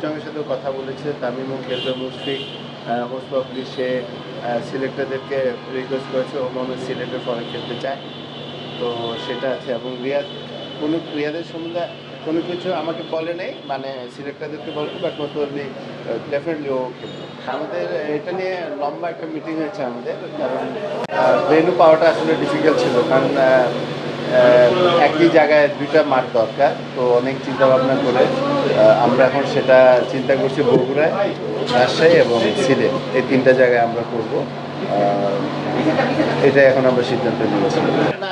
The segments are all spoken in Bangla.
দুজনের সাথেও কথা বলেছে, তামিম খেলবে মুশফিক। মোস্ট প্রবলি সে সিলেক্টরদেরকে রিকোয়েস্ট করেছে, ও মনে সিলেক্টের ফরে খেলতে চায়। তো সেটা আছে। এবং রিয়াদ, কোনো রিয়াদের সম্বন্ধে কোনো কিছু আমাকে বলে নেই মানে সিলেক্টরদেরকে বলে বাট মতো ডেফিনেটলি ও খেলবে। আমাদের, এটা নিয়ে লম্বা একটা মিটিং হয়েছে আমাদের, কারণ ভেনু পাওয়াটা আসলে ডিফিকাল্ট ছিল। কারণ একই জায়গায় দুইটা মাঠ দরকার, তো অনেক চিন্তা ভাবনা করে আমরা এখন সেটা চিন্তা করছি বগুড়ায়, রাজশাহী এবং সিলেট। এই তিনটা জায়গায় আমরা করব। এটা এখন আমরা সিদ্ধান্ত নিয়েছি।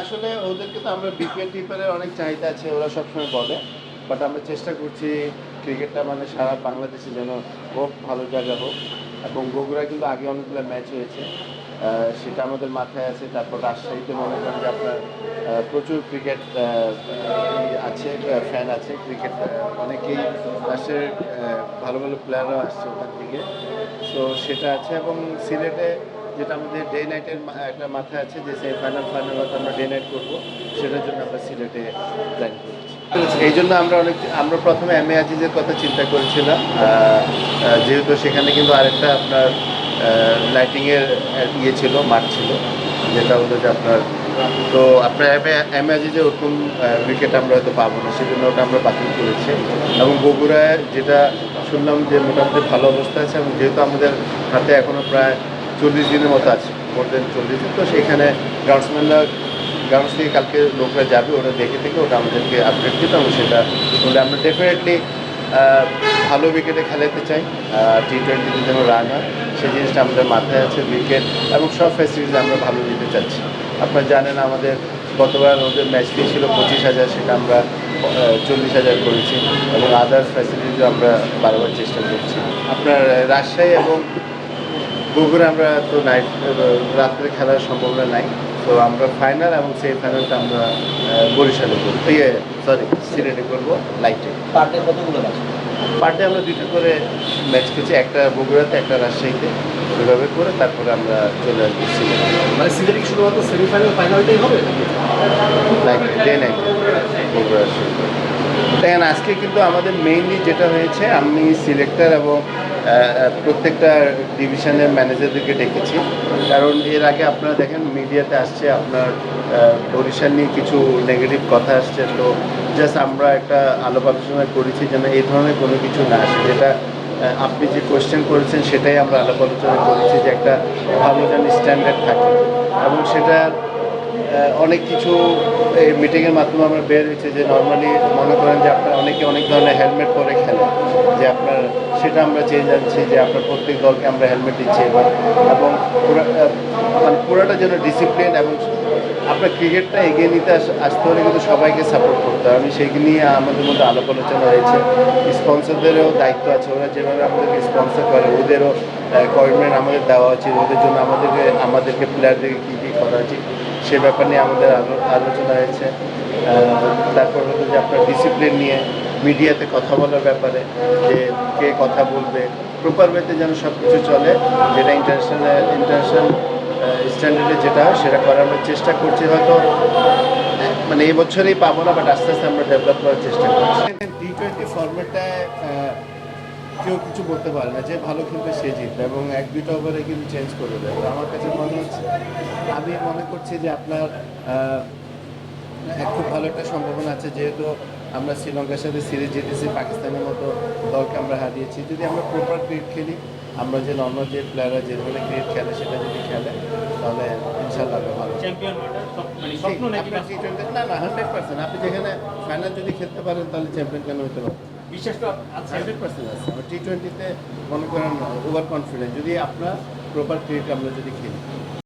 আসলে ওদেরকে তো আমরা বিপিএল টিপারের অনেক চাহিদা আছে, ওরা সবসময় বলে বাট আমরা চেষ্টা করছি ক্রিকেটটা মানে সারা বাংলাদেশে যেন হোক, ভালো জায়গা হোক। এবং বগুড়া কিন্তু আগে অনেকগুলো ম্যাচ হয়েছে। সেটা আমাদের মাথায় আছে, তারপর রাজশাহীতে মনে করেন যে আপনার প্রচুর ক্রিকেট আছে ফ্যান আছে ক্রিকেট অনেকেই রাজশাহীর ভালো ভালো প্লেয়াররাও আসছে ওখান থেকে। তো সেটা আছে এবং সিলেটে যেটা আমাদের ডে নাইটের একটা মাথায় আছে যে সেই ফাইনাল ফাইনাল হয়তো আমরা ডে নাইট করব, সেটার জন্য আমরা সিলেটে প্ল্যান করছি। এই জন্য আমরা অনেক, আমরা প্রথমে এম এ আজিজের কথা চিন্তা করেছিলাম। যেহেতু সেখানে কিন্তু আরেকটা আপনার লাইটিংয়ের ইয়ে ছিল, মাঠ ছিল, যেটা হলো যে আপনার, তো আপনার এম আজিজে ওরকম উইকেট আমরা হয়তো পাবো না, সেজন্য ওটা আমরা বাতিল করেছি। এবং বগুড়ায় যেটা শুনলাম যে মোটামুটি ভালো অবস্থা আছে, এবং যেহেতু আমাদের হাতে এখনও প্রায় চল্লিশ দিনের মতো আছে মোর দেন চল্লিশ দিন, তো সেইখানে গ্রাউন্ডসম্যানরা গ্রাউন্ডস থেকে কালকে লোকরা যাবে, ওরা দেখে থেকে ওটা আমাদেরকে আপডেট দিতে এবং সেটা বলে আমরা ডেফিনেটলি ভালো উইকেটে খেলাতে চাই টি টোয়েন্টিতে যেন রান হয়, সেই জিনিসটা আমাদের মাথায় আছে উইকেট এবং সব ফ্যাসিলিটিস আমরা ভালো দিতে চাচ্ছি। আপনারা জানেন আমাদের গতবার ওদের ম্যাচ ফি ছিল পঁচিশ হাজার, সেটা আমরা চল্লিশ হাজার করেছি এবং আদার ফ্যাসিলিটিও আমরা বারবার চেষ্টা করছি। আপনার রাজশাহী এবং বগুড়া আমরা তো নাইট রাত্রে খেলার সম্ভাবনা নাই। তো আমরা ফাইনাল এবং সেই ফাইনালটা আমরা বরিশালে করব। ইয়ে সরি সিলেটে করব লাইটে পার ডে কতগুলো পার ডে আমরা দুটো করে ম্যাচ খেলছি একটা বগুড়াতে একটা রাজশাহীতে। ওইভাবে করে তারপরে আমরা চলে আসব মানে সিলেটে শুধুমাত্র সেমিফাইনাল ফাইনালটাই হবে ডে নাইট বগুড়া দেখেন আজকে কিন্তু আমাদের মেইনলি যেটা হয়েছে আমি সিলেক্টার এবং প্রত্যেকটা ডিভিশনের ম্যানেজারদেরকে ডেকেছি। কারণ এর আগে আপনারা দেখেন, মিডিয়াতে আসছে আপনার বরিশাল নিয়ে কিছু নেগেটিভ কথা আসছে। তো জাস্ট আমরা একটা আলাপ আলোচনা করেছি যেন এই ধরনের কোনো কিছু না আসে। যেটা আপনি যে কোয়েশ্চেন করেছেন, সেটাই আমরা আলাপ আলোচনা করেছি যে একটা ভালো যেন স্ট্যান্ডার্ড থাকে। এবং সেটা অনেক কিছু এই মিটিংয়ের মাধ্যমে আমরা বের হয়েছে যে নর্মালি মনে করেন যে আপনার অনেকে অনেক ধরনের হেলমেট পরে খেলে, যে আপনার সেটা আমরা চেঞ্জ আনছি যে আপনার প্রত্যেক দলকে আমরা হেলমেট দিচ্ছি এবার এবং মানে পুরোটা যেন ডিসিপ্লিন এবং আপনার ক্রিকেটটা এগিয়ে নিতে আস- আসতে হলে কিন্তু সবাইকে সাপোর্ট করতে হবে আমি সেই নিয়ে আমাদের মধ্যে আলাপ আলোচনা হয়েছে। স্পন্সরদেরও দায়িত্ব আছে। ওরা যেভাবে আমাদেরকে স্পন্সর করে, ওদেরও কমিটমেন্ট আমাদের দেওয়া উচিত। ওদের জন্য আমাদেরকে আমাদেরকে প্লেয়ারদেরকে কী কী করা উচিত। সে ব্যাপার নিয়ে আমাদের আলো- আলোচনা হয়েছে। তারপর হলো যে আপনার ডিসিপ্লিন নিয়ে মিডিয়াতে কথা বলার ব্যাপারে, যে কে কথা বলবে। প্রপার ওয়েতে যেন সব কিছু চলে, যেটা ইন্টারন্যাশনাল ইন্টারন্যাশনাল স্ট্যান্ডার্ডে যেটা সেটা করার আমরা চেষ্টা করছি। হয়তো মানে এই বছরেই পাবো না বাট আস্তে আস্তে আমরা ডেভেলপ করার চেষ্টা করছি। টি টোয়েন্টি ফর্মেটটায় কেউ কিছু বলতে পারে না যে ভালো খেলবে সে জিতবে এবং এক দুটো ওভারে কিন্তু চেঞ্জ করে দেবে। আমার কাছে মনে হচ্ছে আমি মনে করছি যে আপনার খুব ভালো একটা সম্ভাবনা আছে যেহেতু আমরা শ্রীলঙ্কার সাথে সিরিজ জিতেছি পাকিস্তানের মতো দলকে আমরা হারিয়েছি। যদি আমরা প্রপার ক্রিকেট খেলি আমরা যে নর্মাল যে প্লেয়াররা যে ধরনের ক্রিকেট খেলে সেটা যদি খেলে তাহলে ইনশাল্লাহ ভালো মানে ঠিক, স্বপ্ন নাকি আপনার T20 না না হান্ড্রেড পার্সেন্ট আপনি যেখানে ফাইনাল যদি খেলতে পারেন তাহলে চ্যাম্পিয়ন কেন হতে পারে বিশ্বাস তো আছে পার্সেন্ট আছে। টি টোয়েন্টিতে মনে করেন ওভার কনফিডেন্ট যদি আপনার প্রপার ক্রিকেট আমরা যদি খেলি।